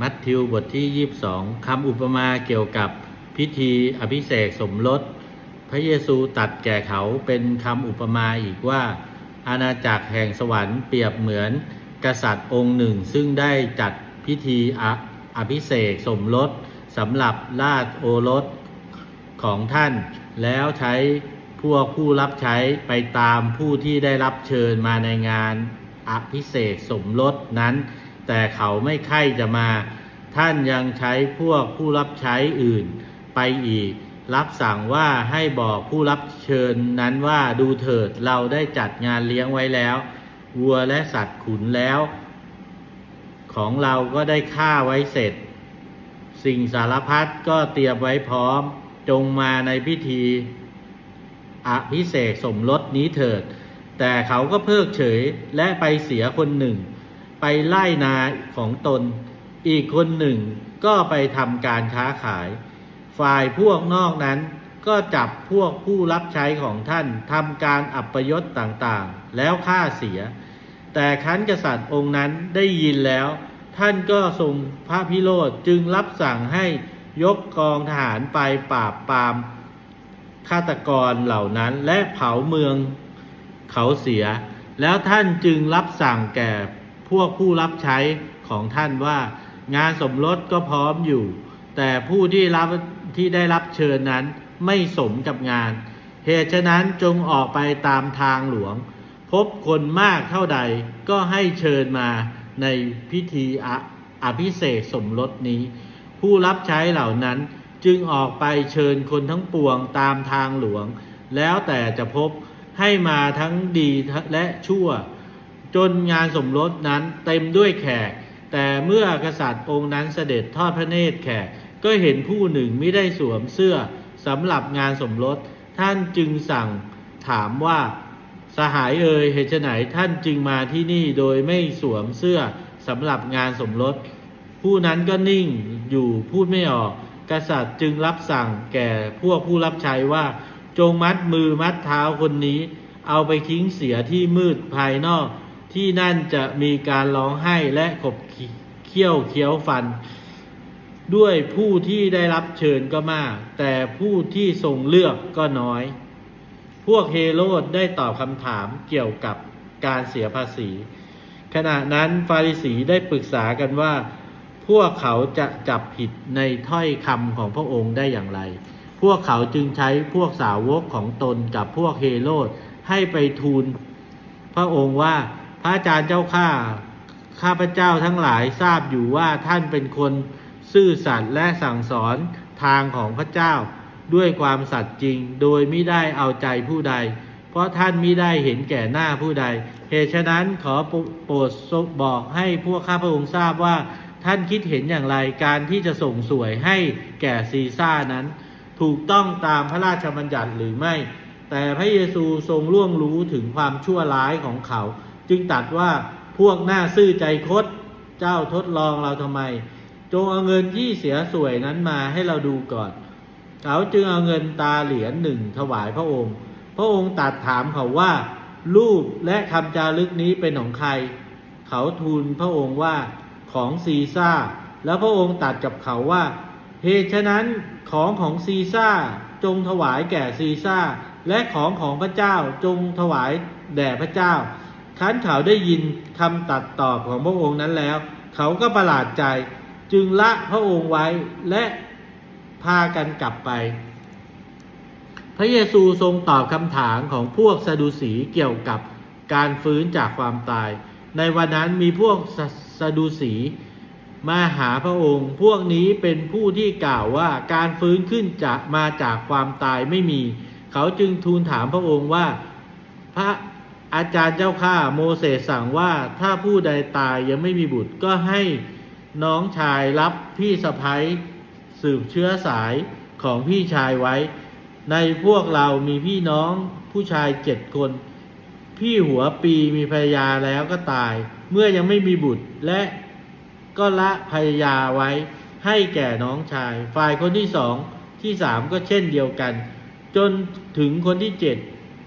มัทธิวบทที่ 22คำอุปมาเกี่ยวกับพิธีอภิเษกสมรส พระเยซูตัดแก่เขาเป็นคำอุปมาอีกว่า อาณาจักรแห่งสวรรค์เปรียบเหมือน กษัตริย์องค์หนึ่งซึ่งได้จัดพิธีออภิเษกสมรสสำหรับราชโอรสของท่าน แล้วใช้พวกผู้รับใช้ไปตามผู้ที่ได้รับเชิญมาในงานอภิเษกสมรสนั้น แต่เขาไม่ใคร่จะมา ท่านยังใช้พวกผู้รับใช้อื่นไปอีก รับสั่งว่าให้บอกผู้รับเชิญนั้นว่าดูเถิดเราได้จัดงานเลี้ยงไว้แล้ว วัวและสัตว์ขุนแล้ว ของเราก็ได้ฆ่าไว้เสร็จ สิ่งสารพัดก็เตรียมไว้พร้อม จงมาในพิธีอภิเษกสมรสนี้เถิด แต่เขาก็เพิกเฉยและไปเสียคนหนึ่ง ไปไล่นาของตน อีกคนหนึ่งก็ไปทำการค้าขาย ฝ่ายพวกนอกนั้นก็จับพวกผู้รับใช้ของท่านทำการอัปยศต่างๆ แล้วฆ่าเสีย แต่คันกษัตริย์องค์นั้นได้ยินแล้ว ท่านก็ทรงพระพิโรธจึงรับสั่งให้ยกกองทหารไปปราบปรามฆาตกรเหล่านั้นและเผาเมืองเขาเสีย แล้วท่านจึงรับสั่งแก่ พวกผู้รับใช้ของท่านว่า งานสมรสก็พร้อมอยู่ แต่ผู้ที่รับที่ได้รับเชิญนั้นไม่สมกับงาน เหตุฉะนั้นจงออกไปตามทางหลวง พบคนมากเท่าใดก็ให้เชิญมาในพิธีออภิเษกสมรสนี้ ผู้รับใช้เหล่านั้นจึงออกไปเชิญคนทั้งปวงตามทางหลวง แล้วแต่จะพบให้มาทั้งดีและชั่ว จนงานสมรสนั้นเต็มด้วยแขก แต่เมื่อกษัตริย์องค์นั้นเสด็จทอดพระเนตรแขก ก็เห็นผู้หนึ่งไม่ได้สวมเสื้อสำหรับงานสมรส ท่านจึงสั่งถามว่าสหายเอ่ยเหตุไหนท่านจึงมาที่นี่โดยไม่สวมเสื้อสำหรับงานสมรส ผู้นั้นก็นิ่งอยู่พูดไม่ออก กษัตริย์จึงรับสั่งแก่พวกผู้รับใช้ว่า จงมัดมือมัดเท้าคนนี้ เอาไปทิ้งเสียที่มืดภายนอก ที่นั่นจะมีการร้องไห้และขบเคี้ยวเคี้ยวฟัน ด้วยผู้ที่ได้รับเชิญก็มาก แต่ผู้ที่ทรงเลือกก็น้อย พวกเฮโรดได้ตอบคำถามเกี่ยวกับการเสียภาษี ขณะนั้นฟาริสีได้ปรึกษากันว่า พวกเขาจะจับผิดในถ้อยคำของพระองค์ได้อย่างไร พวกเขาจึงใช้พวกสาวกของตนกับพวกเฮโรดให้ไปทูลพระองค์ว่า พระอาจารย์เจ้าข้าข้าพเจ้าทั้งหลายทราบอยู่ว่าท่านเป็นคนซื่อสัตย์และสั่งสอนทางของพระเจ้า ด้วยความสัตย์จริงโดยไม่ได้เอาใจผู้ใด เพราะท่านมิได้เห็นแก่หน้าผู้ใด เหตุฉะนั้นขอโปรดบอกให้พวกข้าพระองค์ทราบว่าท่านคิดเห็นอย่างไรการที่จะส่งสวยให้แก่ซีซ่านั้น ถูกต้องตามพระราชบัญญัติหรือไม่ แต่พระเยซูทรงล่วงรู้ถึงความชั่วร้ายของเขา จึงตรัสว่าพวกหน้าซื่อใจคดเจ้าทดลองเราทำไม จงเอาเงินที่เสียสวยนั้นมาให้เราดูก่อน เขาจึงเอาเงินตาเหรียญหนึ่งถวายพระองค์ พระองค์ตรัสถามเขาว่า รูปและคำจารึกนี้เป็นของใคร เขาทูลพระองค์ว่าของซีซ่า แล้วพระองค์ตรัสกับเขาว่าเหตุฉะนั้นของของซีซ่าจงถวายแก่ซีซ่า และของของพระเจ้าจงถวายแด่พระเจ้า คันเขาได้ยินคำตัดตอบของพระองค์นั้นแล้ว เขาก็ประหลาดใจจึงละพระองค์ไว้และพากันกลับไป พระเยซูทรงตอบคำถามของพวกซาดูสีเกี่ยวกับการฟื้นจากความตาย ในวันนั้นมีพวกซาดูสีมาหาพระองค์ พวกนี้เป็นผู้ที่กล่าวว่าการฟื้นขึ้นจากมาจากความตายไม่มี เขาจึงทูลถามพระองค์ว่า พระ อาจารย์เจ้าข้าโมเสสสั่งว่าถ้าผู้ใดตายยังไม่มีบุตรก็ให้น้องชายรับพี่สะพ้ยสืบเชื้อสายของพี่ชายไว้ ในพวกเรามีพี่น้องผู้ชายเจ็ดคน พี่หัวปีมีภรรยาแล้วก็ตาย เมื่อยังไม่มีบุตรและก็ละภรรยาไว้ ให้แก่น้องชาย ฝ่ายคนที่สองที่สามก็เช่นเดียวกัน จนถึงคนที่เจ็ด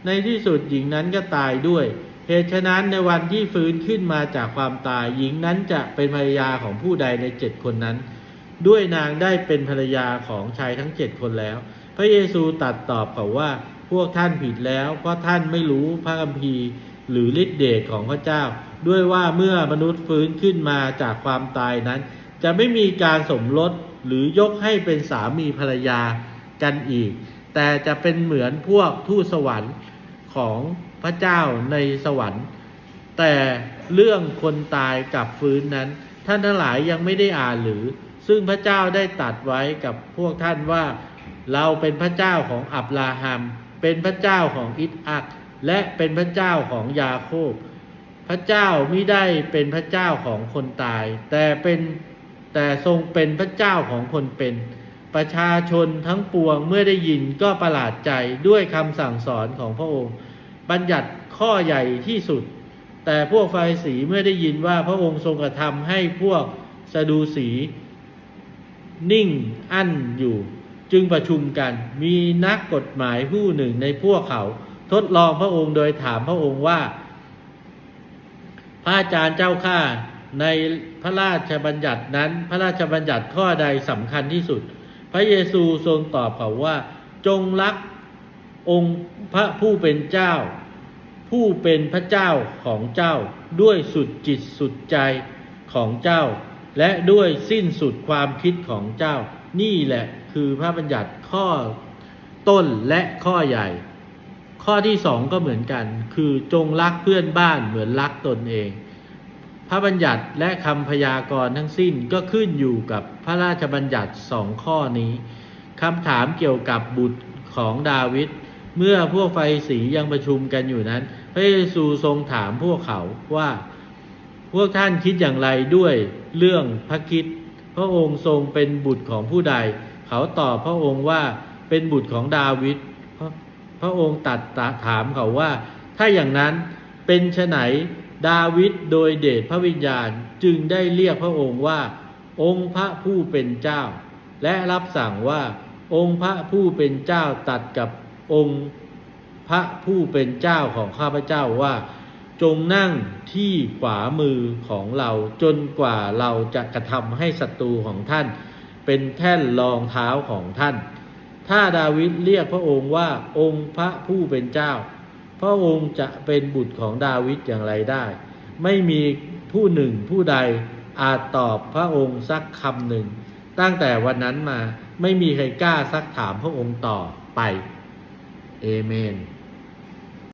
ในที่สุดหญิงนั้นก็ตายด้วย เหตุฉะนั้นในวันที่ฟื้นขึ้นมาจากความตาย หญิงนั้นจะเป็นภรรยาของผู้ใดในเจ็ดคนนั้น ด้วยนางได้เป็นภรรยาของชายทั้งเจ็ดคนแล้ว พระเยซูตัดตอบเขาว่าพวกท่านผิดแล้ว เพราะท่านไม่รู้พระคัมภีร์ หรือฤทธิเดชของพระเจ้า ด้วยว่าเมื่อมนุษย์ฟื้นขึ้นมาจากความตายนั้น จะไม่มีการสมรสหรือยกให้เป็นสามีภรรยากันอีก แต่จะเป็นเหมือนพวกทูตสวรรค์ ของพระเจ้าในสวรรค์ แต่เรื่องคนตายกับฟื้นนั้น ท่านทั้งหลายยังไม่ได้อ่านหรือ ซึ่งพระเจ้าได้ตัดไว้กับพวกท่านว่า เราเป็นพระเจ้าของอับราฮัม เป็นพระเจ้าของอิสอักและเป็นพระเจ้าของยาโคบ พระเจ้าไม่ได้เป็นพระเจ้าของคนตาย แต่เป็นแต่ทรงเป็นพระเจ้าของคนเป็น ประชาชนทั้งปวงเมื่อได้ยินก็ประหลาดใจด้วยคำสั่งสอนของพระองค์ บัญญัติข้อใหญ่ที่สุด แต่พวกไฟสีเมื่อได้ยินว่าพระองค์ทรงกระทำให้พวกสะดูสี นิ่งอั้นอยู่ จึงประชุมกัน มีนักกฎหมายผู้หนึ่งในพวกเขา ทดลองพระองค์โดยถามพระองค์ว่า พระอาจารย์เจ้าข้าในพระราชบัญญัตินั้น พระราชบัญญัติข้อใดสำคัญที่สุด ระเยซูทรงตอบเขาว่า จงรักองค์พระผู้เป็นเจ้า ผู้เป็นพระเจ้าของเจ้าด้วยสุดจิตสุดใจของเจ้า และด้วยสิ้นสุดความคิดของเจ้า นี่แหละคือพระบัญญัติข้อต้นและข้อใหญ่ ข้อที่สองก็เหมือนกัน คือจงรักเพื่อนบ้านเหมือนรักตนเอง พระบัญญัติและคำพยากรณ์ทั้งสิ้นก็ขึ้นอยู่กับพระราชบัญญัติสองข้อนี้คำถามเกี่ยวกับบุตรของดาวิดเมื่อพวกไฟสียังประชุมกันอยู่นั้น พระเยซูทรงถามพวกเขาว่า พวกท่านคิดอย่างไรด้วยเรื่องพระคิด พระองค์ทรงเป็นบุตรของผู้ใด เขาตอบพระองค์ว่าเป็นบุตรของดาวิดพระองค์ตัดถามเขาว่า ถ้าอย่างนั้นเป็นไฉน ดาวิดโดยเดชพระวิญญาณจึงได้เรียกพระองค์ว่า องค์พระผู้เป็นเจ้า และรับสั่งว่า องค์พระผู้เป็นเจ้าตัดกับองค์พระผู้เป็นเจ้าของข้าพเจ้าว่า จงนั่งที่ขวามือของเราจนกว่าเราจะกระทำให้ศัตรูของท่าน เป็นแท่นรองเท้าของท่าน ถ้าดาวิดเรียกพระองค์ว่าองค์พระผู้เป็นเจ้า พระองค์จะเป็นบุตรของดาวิดอย่างไรได้ ไม่มีผู้หนึ่งผู้ใดอาจตอบพระองค์สักคำหนึ่ง ตั้งแต่วันนั้นมาไม่มีใครกล้าซักถามพระองค์ต่อไป เอเมน